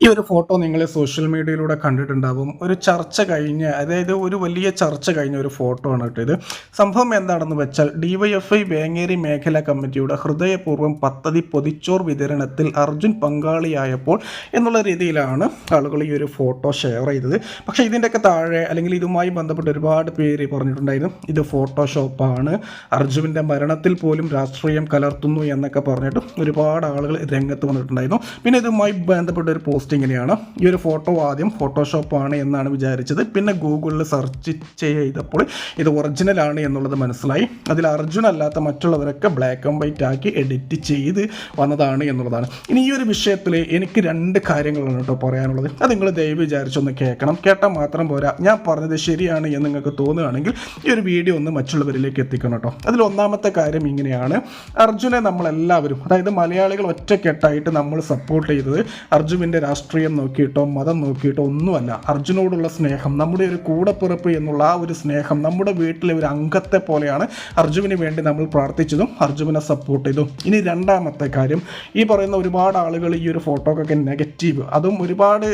ഈ ഒരു ഫോട്ടോ നിങ്ങൾ സോഷ്യൽ മീഡിയയിലൂടെ കണ്ടിട്ടുണ്ടാവും. ഒരു ചർച്ച കഴിഞ്ഞ് അതായത് ഒരു വലിയ ചർച്ച കഴിഞ്ഞ ഒരു ഫോട്ടോ ആണ് കേട്ടോ ഇത്. സംഭവം എന്താണെന്ന് വെച്ചാൽ ഡിവൈഎഫ്ഐ വേങ്ങേരി മേഖലാ കമ്മിറ്റിയുടെ ഹൃദയപൂർവം പദ്ധതി പൊതിച്ചോർ വിതരണത്തിൽ അർജുൻ പങ്കാളിയായപ്പോൾ എന്നുള്ള രീതിയിലാണ് ആളുകൾ ഈ ഒരു ഫോട്ടോ ഷെയർ ചെയ്തത്. പക്ഷേ ഇതിന്റെയൊക്കെ താഴെ അല്ലെങ്കിൽ ഇതുമായി ബന്ധപ്പെട്ട് ഒരുപാട് പേര് പറഞ്ഞിട്ടുണ്ടായിരുന്നു ഇത് ഫോട്ടോഷോപ്പാണ് അർജുവിന്റെ മരണത്തിൽ പോലും രാഷ്ട്രീയം കലർത്തുന്നു എന്നൊക്കെ പറഞ്ഞിട്ട് ഒരുപാട് ആളുകൾ രംഗത്ത് വന്നിട്ടുണ്ടായിരുന്നു. പിന്നെ ഇതുമായി ബന്ധപ്പെട്ട ഒരു പോസ്റ്റ് ഇങ്ങനെയാണ് ഈ ഒരു ഫോട്ടോ ആദ്യം ഫോട്ടോഷോപ്പ് ആണ് എന്നാണ് വിചാരിച്ചത്. പിന്നെ ഗൂഗിളിൽ സെർച്ച് ചെയ്തപ്പോൾ ഇത് ഒറിജിനൽ ആണ് എന്നുള്ളത് മനസ്സിലായി. അതിൽ അർജുൻ അല്ലാത്ത മറ്റുള്ളവരൊക്കെ ബ്ലാക്ക് ആൻഡ് വൈറ്റ് ആക്കി എഡിറ്റ് ചെയ്ത് വന്നതാണ് എന്നുള്ളതാണ്. ഇനി ഈ ഒരു വിഷയത്തിൽ എനിക്ക് രണ്ട് കാര്യങ്ങളാണ് കേട്ടോ പറയാനുള്ളത്. അത് നിങ്ങൾ ദയവ് വിചാരിച്ചൊന്ന് കേൾക്കണം. കേട്ടാൽ മാത്രം പോരാ. ഞാൻ പറഞ്ഞത് ശരിയാണ് എന്ന് നിങ്ങൾക്ക് തോന്നുകയാണെങ്കിൽ ഈ ഒരു വീഡിയോ ഒന്ന് മറ്റുള്ളവരിലേക്ക് എത്തിക്കണം കേട്ടോ. അതിൽ ഒന്നാമത്തെ കാര്യം ഇങ്ങനെയാണ്. അർജുനെ നമ്മളെല്ലാവരും അതായത് മലയാളികൾ ഒറ്റക്കെട്ടായിട്ട് നമ്മൾ സപ്പോർട്ട് ചെയ്തത് അർജുവിന്റെ രാഷ്ട്രീയം നോക്കിയിട്ടോ മതം നോക്കിയിട്ടോ ഒന്നുമല്ല. അർജുനോടുള്ള സ്നേഹം നമ്മുടെ ഒരു കൂടപ്പിറപ്പ് എന്നുള്ള ആ ഒരു സ്നേഹം നമ്മുടെ വീട്ടിലെ ഒരു അംഗത്തെ പോലെയാണ് അർജുവിന് വേണ്ടി നമ്മൾ പ്രാർത്ഥിച്ചതും അർജുവിനെ സപ്പോർട്ട് ചെയ്തും. ഇനി രണ്ടാമത്തെ കാര്യം ഈ പറയുന്ന ഒരുപാട് ആളുകൾ ഈ ഒരു ഫോട്ടോക്കൊക്കെ നെഗറ്റീവ് അതും ഒരുപാട്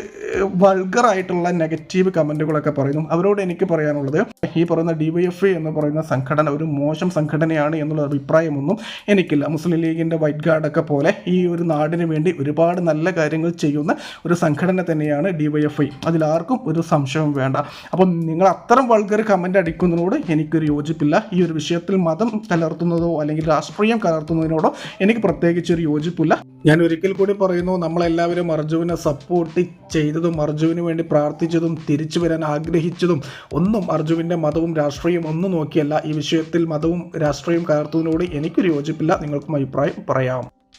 വൾഗറായിട്ടുള്ള നെഗറ്റീവ് കമന്റുകളൊക്കെ പറയുന്നു. അവരോട് എനിക്ക് പറയാനുള്ളത് ഈ പറയുന്ന ഡി വൈ എഫ് എന്ന് പറയുന്ന സംഘടന ഒരു മോശം സംഘടനയാണ് എന്നുള്ള അഭിപ്രായമൊന്നും എനിക്കില്ല. മുസ്ലിം ലീഗിന്റെ വൈറ്റ് ഗാർഡൊക്കെ പോലെ ഈ ഒരു നാടിന് വേണ്ടി ഒരുപാട് നല്ല കാര്യങ്ങൾ ചെയ്യുന്ന ഒരു സംഘടന തന്നെയാണ് ഡിവൈഎഫ്ഐ അതിലാർക്കും ഒരു സംശയവും വേണ്ട. അപ്പം നിങ്ങൾ അത്തരം വൾഗർ കമന്റ് അടിക്കുന്നതിനോട് എനിക്കൊരു യോജിപ്പില്ല. ഈ ഒരു വിഷയത്തിൽ മതം കലർത്തുന്നതോ അല്ലെങ്കിൽ രാഷ്ട്രീയം കലർത്തുന്നതിനോടോ എനിക്ക് പ്രത്യേകിച്ച് ഒരു യോജിപ്പില്ല. ഞാൻ ഒരിക്കൽ കൂടി പറയുന്നു നമ്മളെല്ലാവരും അർജുവിനെ സപ്പോർട്ട് ചെയ്തതും അർജുവിന് വേണ്ടി പ്രാർത്ഥിച്ചതും തിരിച്ചു വരാൻ ആഗ്രഹിച്ചതും ഒന്നും അർജുവിന്റെ മതവും രാഷ്ട്രീയം ഒന്നും നോക്കിയല്ല. ഈ വിഷയത്തിൽ മതവും രാഷ്ട്രീയം കലർത്തുന്നതിനോട് എനിക്കൊരു യോജിപ്പില്ല. നിങ്ങൾക്കും അഭിപ്രായം പറയാം.